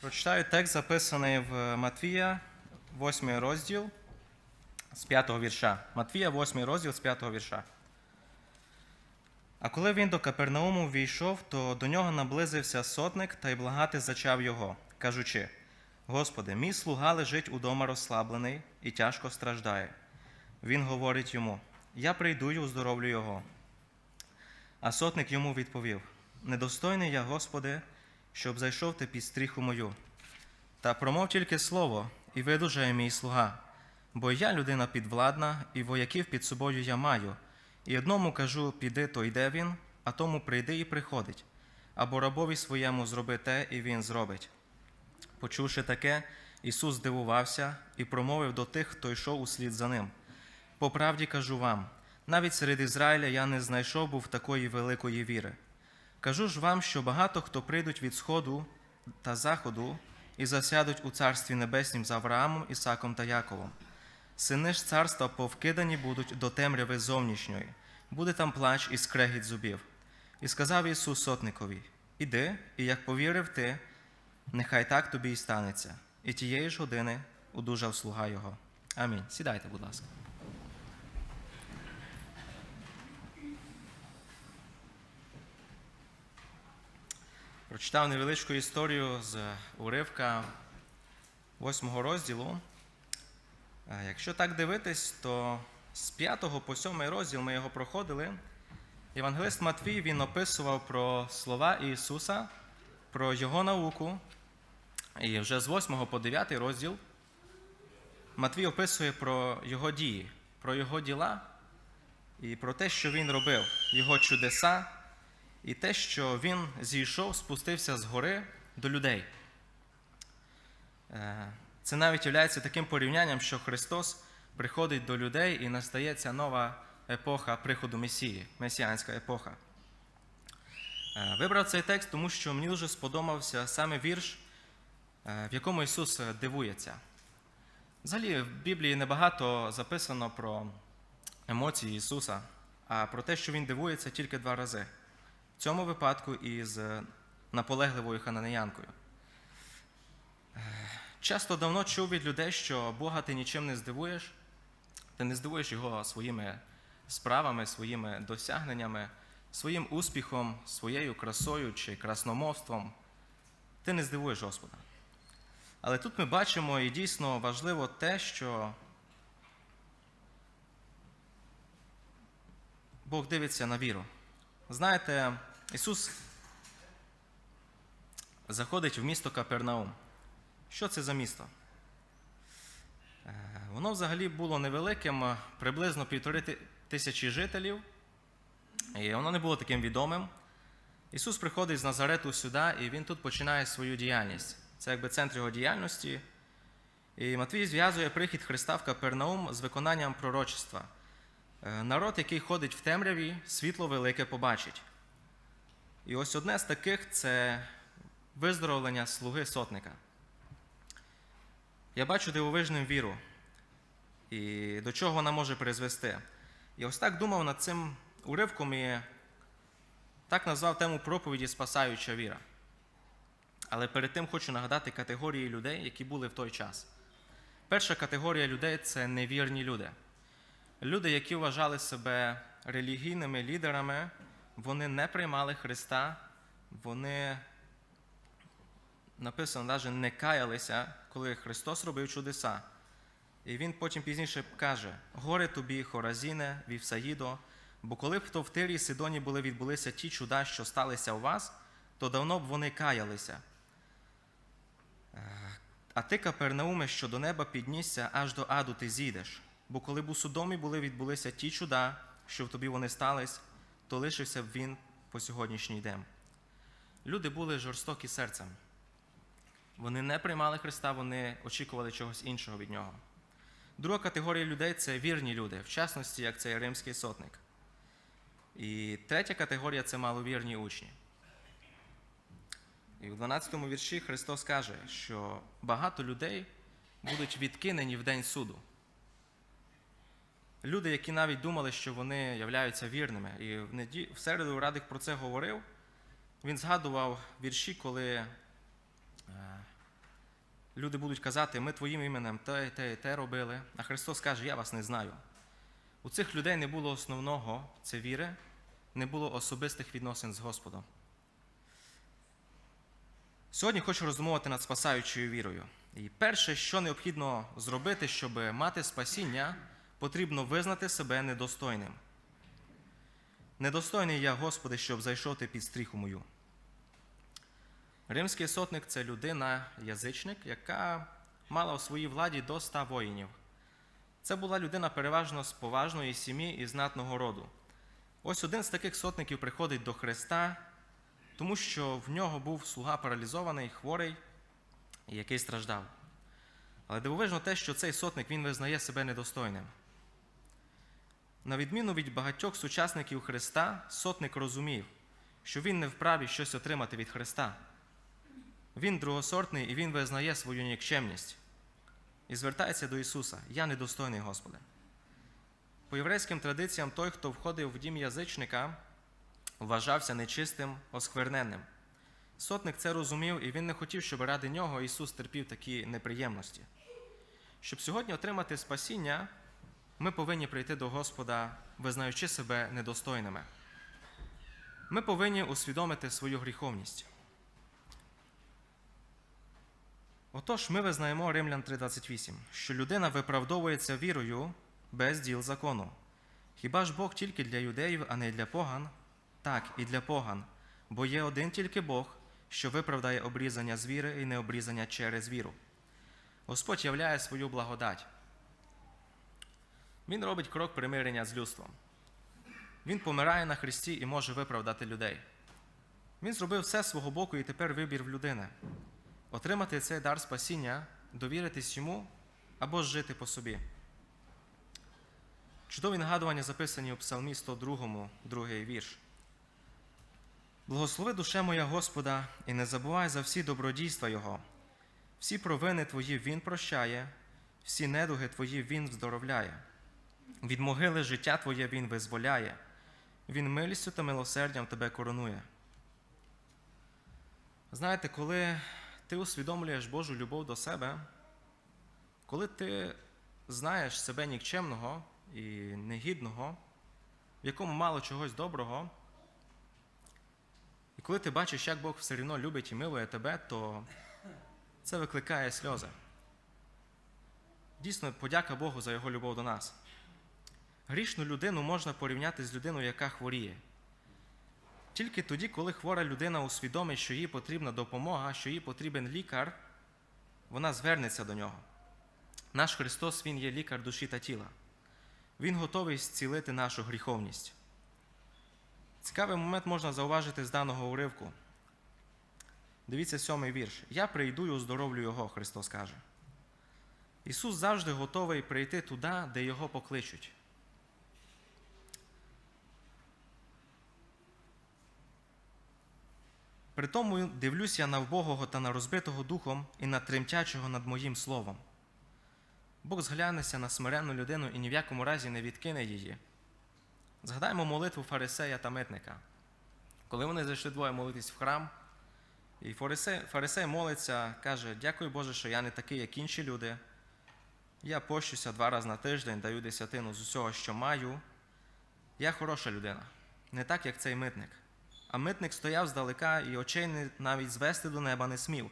Прочитаю текст, записаний в Матвія, 8 розділ з 5 вірша. Матвія, 8 розділ з 5 вірша. А коли він до Капернауму війшов, то до нього наблизився сотник та й благати зачав його, кажучи: Господи, мій слуга лежить удома розслаблений і тяжко страждає. Він говорить йому: Я прийду й уздоровлю його. А сотник йому відповів: Недостойний я, Господи, щоб зайшов ти під стріху мою. Та промов тільки слово, і видужає мій слуга. Бо я людина підвладна, і вояків під собою я маю. І одному кажу, піди, то йде він, а тому прийди і приходить. Або рабові своєму зроби те, і він зробить. Почувши таке, Ісус здивувався і промовив до тих, хто йшов услід за ним. По правді кажу вам, навіть серед Ізраїля я не знайшов був такої великої віри. Кажу ж вам, що багато хто прийдуть від сходу та заходу і засядуть у царстві небеснім з Авраамом, Ісаком та Яковом. Сини ж царства повкидані будуть до темряви зовнішньої, буде там плач і скрегіт зубів. І сказав Ісус сотникові: Іди, і як повірив ти, нехай так тобі і станеться. І тієї ж години удужав слуга його. Амінь. Сідайте, будь ласка. Прочитав невеличку історію з уривка восьмого розділу. Е, Якщо так дивитись, то з 5 по 7 розділ ми його проходили. Євангелист Матвій він описував про слова Ісуса, про Його науку. І вже з 8 по 9 розділ Матвій описує про Його дії, про Його діла і про те, що Він робив, Його чудеса, і те, що Він зійшов, спустився з гори до людей. Е, Це навіть є таким порівнянням, що Христос приходить до людей і настається нова епоха приходу Месії, месіанська епоха. Е, Вибрав цей текст, тому що мені дуже сподобався саме вірш, е, в якому Ісус дивується. Взагалі, в Біблії небагато записано про емоції Ісуса, а про те, що Він дивується тільки два рази. В цьому випадку із е, наполегливою хананеянкою. Е, Часто давно чув від людей, що Бога ти нічим не здивуєш, ти не здивуєш його своїми справами, своїми досягненнями, своїм успіхом, своєю красою чи красномовством. Ти не здивуєш Господа. Але тут ми бачимо і дійсно важливо те, що Бог дивиться на віру. Знаєте, Ісус заходить в місто Капернаум. Що це за місто? Е, Воно взагалі було невеликим, приблизно півтори тисячі жителів, і воно не було таким відомим. Ісус приходить з Назарету сюди, і Він тут починає свою діяльність. Це якби центр його діяльності. І Матвій зв'язує прихід Христа в Капернаум з виконанням пророчества. Е, Народ, який ходить в темряві, світло велике побачить. І ось одне з таких це виздоровлення слуги сотника. Я бачу дивовижним віру, і до чого вона може призвести. І ось так думав над цим уривком і так назвав тему проповіді Спасаюча віра. Але перед тим хочу нагадати категорії людей, які були в той час. Перша категорія людей це невірні люди. Люди, які вважали себе релігійними лідерами, вони не приймали Христа, вони написано, навіть не каялися, коли Христос робив чудеса. І він потім пізніше каже: Горе тобі, Хоразіне, Вівсаїдо, бо коли б то в Тирі Сидоні були відбулися ті чуда, що сталися у вас, то давно б вони каялися. Е, А ти, Капернауме, що до неба піднісся, аж до аду ти зійдеш. Бо коли б у Содомі були відбулися ті чуда, що в тобі вони стались, то лишився б він по сьогоднішній день. Люди були жорстокі серцем. Вони не приймали Христа, вони очікували чогось іншого від нього. Друга категорія людей це вірні люди, в частності, як цей римський сотник. І третя категорія це маловірні учні. І в 12 вірші Христос каже, що багато людей будуть відкинені в день суду. Люди, які навіть думали, що вони являються вірними. І в, неді... в середу Радик про це говорив. Він згадував вірші, коли е, люди будуть казати, ми твоїм іменем те, те те робили, а Христос каже, я вас не знаю. У цих людей не було основного це віри, не було особистих відносин з Господом. Сьогодні хочу роздумувати над спасаючою вірою. І перше, що необхідно зробити, щоб мати спасіння, потрібно визнати себе недостойним. Недостойний я, Господи, щоб зайшов ти під стріху мою. Римський сотник це людина, язичник, яка мала у своїй владі до ста воїнів. Це була людина переважно з поважної сім'ї і знатного роду. Ось один з таких сотників приходить до Христа, тому що в нього був слуга паралізований, хворий, який страждав. Але дивовижно те, що цей сотник він визнає себе недостойним. На відміну від багатьох сучасників Христа, сотник розумів, що він не вправі щось отримати від Христа. Він другосортний і він визнає свою нікчемність і звертається до Ісуса: Я недостойний, Господи. По єврейським традиціям, той, хто входив в дім язичника, вважався нечистим, оскверненним. Сотник це розумів, і він не хотів, щоб ради нього Ісус терпів такі неприємності. Щоб сьогодні отримати спасіння, ми повинні прийти до Господа, визнаючи себе недостойними. Ми повинні усвідомити свою гріховність. Отож, ми визнаємо Римлян 3:28, що людина виправдовується вірою без діл закону. Хіба ж Бог тільки для юдеїв, а не для поган? Так, і для поган, бо є один тільки Бог, що виправдає обрізання з віри і необрізання через віру. Господь являє свою благодать. Він робить крок примирення з людством. Він помирає на Христі і може виправдати людей. Він зробив все свого боку і тепер вибір в людини. Отримати цей дар спасіння, довіритись йому або жити по собі. Чудові нагадування записані у Псалмі 102, другий вірш. Благослови душе моя Господа, і не забувай за всі добродійства Його. Всі провини Твої Він прощає, всі недуги Твої Він здоровляє. Від могили життя Твоє Він визволяє, Він милістю та милосердям Тебе коронує. Знаєте, коли ти усвідомлюєш Божу любов до себе, коли ти знаєш себе нікчемного і негідного, в якому мало чогось доброго, і коли ти бачиш, як Бог все рівно любить і милує тебе, то це викликає сльози. Дійсно, подяка Богу за Його любов до нас. Грішну людину можна порівняти з людиною, яка хворіє. Тільки тоді, коли хвора людина усвідомить, що їй потрібна допомога, що їй потрібен лікар, вона звернеться до нього. Наш Христос, Він є лікар душі та тіла. Він готовий зцілити нашу гріховність. Цікавий момент можна зауважити з даного уривку. Дивіться сьомий вірш. Я прийду і оздоровлю Його, Христос каже. Ісус завжди готовий прийти туди, де Його покличуть. При тому дивлюсь я на вбогого та на розбитого духом і на тремтячого над моїм словом. Бог зглянеться на смиренну людину і ні в якому разі не відкине її. Згадаймо молитву фарисея та митника. Коли вони зайшли двоє молитись в храм, і фарисей, фарисей молиться, каже: Дякую Боже, що я не такий, як інші люди. Я пощуся два рази на тиждень, даю десятину з усього, що маю. Я хороша людина, не так, як цей митник. А митник стояв здалека і очей навіть звести до неба не смів,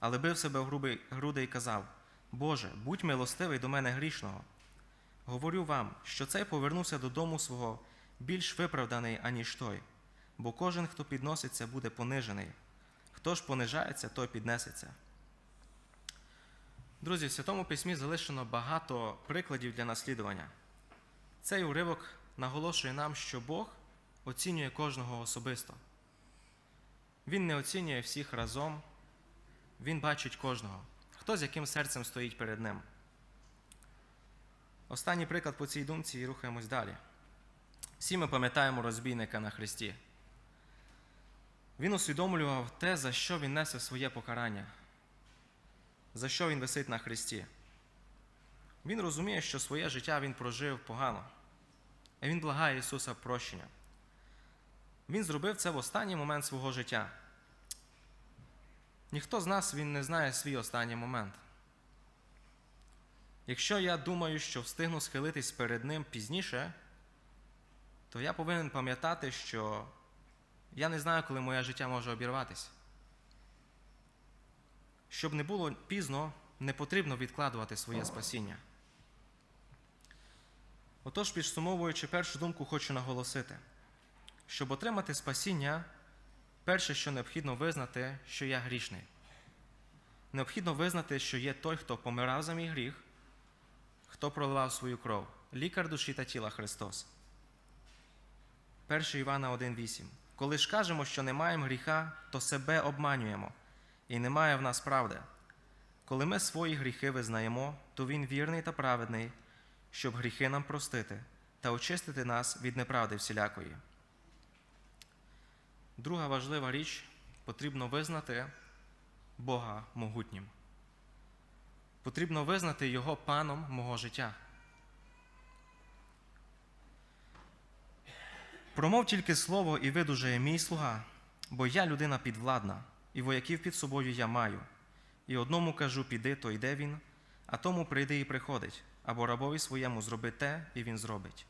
але бив себе в груди і казав: Боже, будь милостивий до мене грішного. Говорю вам, що цей повернувся додому свого більш виправданий, аніж той, бо кожен, хто підноситься, буде понижений. Хто ж понижається, той піднесеться. Друзі, в Святому Письмі залишено багато прикладів для наслідування. Цей уривок наголошує нам, що Бог оцінює кожного особисто. Він не оцінює всіх разом, він бачить кожного, хто з яким серцем стоїть перед ним. Останній приклад по цій думці і рухаємось далі. Всі ми пам'ятаємо розбійника на Христі. Він усвідомлював те, за що він несе своє покарання, за що він висить на Христі. Він розуміє, що своє життя він прожив погано, і він благає Ісуса прощення. Він зробив це в останній момент свого життя. Ніхто з нас він не знає свій останній момент. Якщо я думаю, що встигну схилитись перед ним пізніше, то я повинен пам'ятати, що я не знаю, коли моє життя може обірватися. Щоб не було пізно, не потрібно відкладувати своє спасіння. Отож, підсумовуючи першу думку, хочу наголосити, щоб отримати спасіння, перше, що необхідно визнати, що я грішний. Необхідно визнати, що є той, хто помирав за мій гріх, хто проливав свою кров, лікар душі та тіла Христос. 1 Івана 1,8. Коли ж кажемо, що не маємо гріха, то себе обманюємо, і немає в нас правди. Коли ми свої гріхи визнаємо, то Він вірний та праведний, щоб гріхи нам простити та очистити нас від неправди всілякої. Друга важлива річ потрібно визнати Бога могутнім. Потрібно визнати Його паном мого життя. Промов тільки слово і видужає мій слуга, бо я людина підвладна, і вояків під собою я маю. І одному кажу, піди, то йде він, а тому прийде і приходить, або рабові своєму зроби те, і він зробить.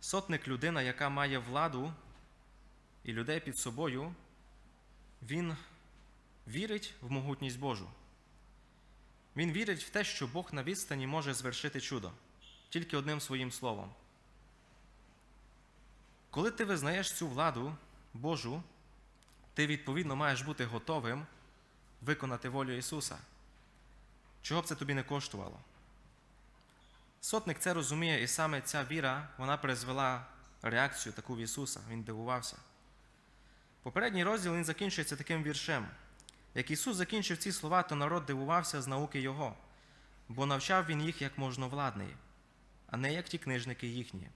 Сотник людина, яка має владу і людей під собою, він вірить в могутність Божу. Він вірить в те, що Бог на відстані може звершити чудо тільки одним своїм словом. Коли ти визнаєш цю владу Божу, ти відповідно маєш бути готовим виконати волю Ісуса. Чого б це тобі не коштувало? Сотник це розуміє, і саме ця віра вона призвела реакцію таку в Ісуса. Він дивувався. Попередній розділ він закінчується таким віршем. Як Ісус закінчив ці слова, то народ дивувався з науки Його, бо навчав Він їх як можновладний, а не як ті книжники їхні.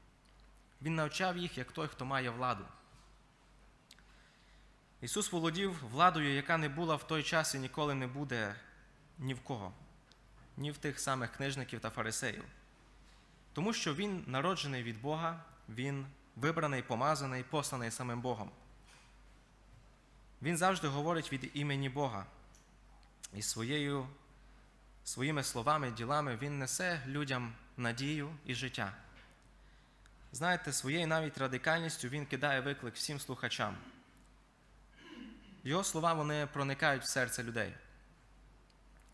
Він навчав їх як той, хто має владу. Ісус володів владою, яка не була в той час і ніколи не буде ні в кого, ні в тих самих книжників та фарисеїв. Тому що Він народжений від Бога, Він вибраний, помазаний, посланий самим Богом. Він завжди говорить від імені Бога. І своєю, своїми словами, ділами Він несе людям надію і життя. Знаєте, своєю навіть радикальністю він кидає виклик всім слухачам. Його слова вони проникають в серце людей.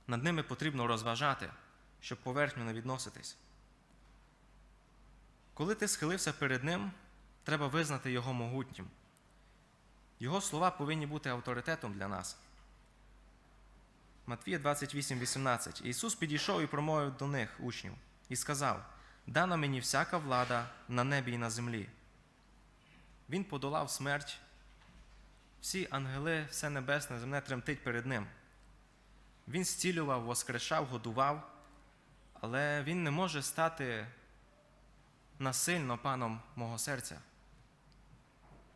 Над ними потрібно розважати, щоб поверхню не відноситись. Коли ти схилився перед ним, треба визнати його могутнім. Його слова повинні бути авторитетом для нас. Матвія 28, 18. Ісус підійшов і промовив до них, учнів, і сказав: Дана мені всяка влада на небі і на землі. Він подолав смерть. Всі ангели, все небесне, земне тремтить перед ним. Він зцілював, воскрешав, годував, але він не може стати насильно паном мого серця,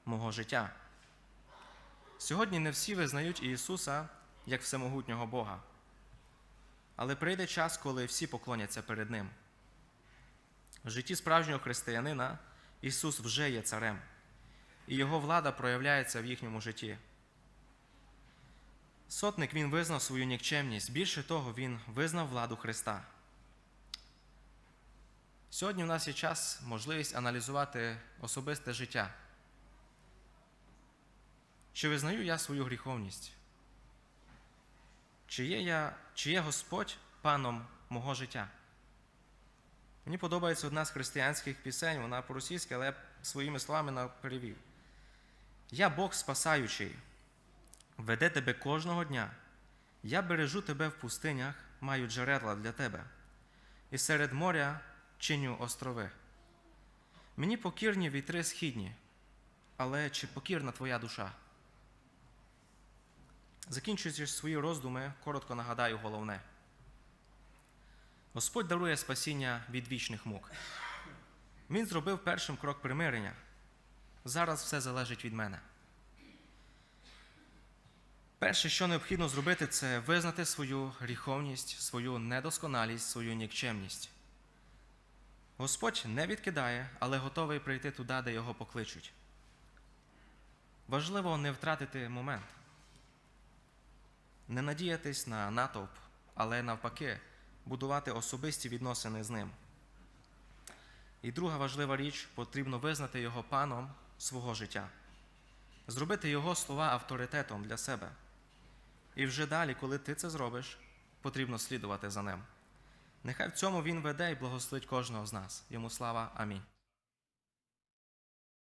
мого життя. Сьогодні не всі визнають Ісуса як всемогутнього Бога. Але прийде час, коли всі поклоняться перед Ним. В житті справжнього християнина Ісус вже є царем, і Його влада проявляється в їхньому житті. Сотник він визнав свою нікчемність, більше того, він визнав владу Христа. Сьогодні в нас є час, можливість аналізувати особисте життя. Чи визнаю я свою гріховність? Чи є, я, чи є Господь паном мого життя? Мені подобається одна з християнських пісень, вона по-російськи, але я своїми словами перевів. Я Бог спасаючий, веде тебе кожного дня. Я бережу тебе в пустинях, маю джерела для тебе, і серед моря чиню острови. Мені покірні вітри східні, але чи покірна твоя душа? Закінчуючи свої роздуми, коротко нагадаю головне. Господь дарує спасіння від вічних мук. Він зробив першим крок примирення. Зараз все залежить від мене. Перше, що необхідно зробити, це визнати свою гріховність, свою недосконалість, свою нікчемність. Господь не відкидає, але готовий прийти туди, де його покличуть. Важливо не втратити момент. Не надіятись на натовп, але навпаки, будувати особисті відносини з ним. І друга важлива річ потрібно визнати його паном свого життя, зробити його слова авторитетом для себе. І вже далі, коли ти це зробиш, потрібно слідувати за ним. Нехай в цьому він веде і благословить кожного з нас. Йому слава. Амінь.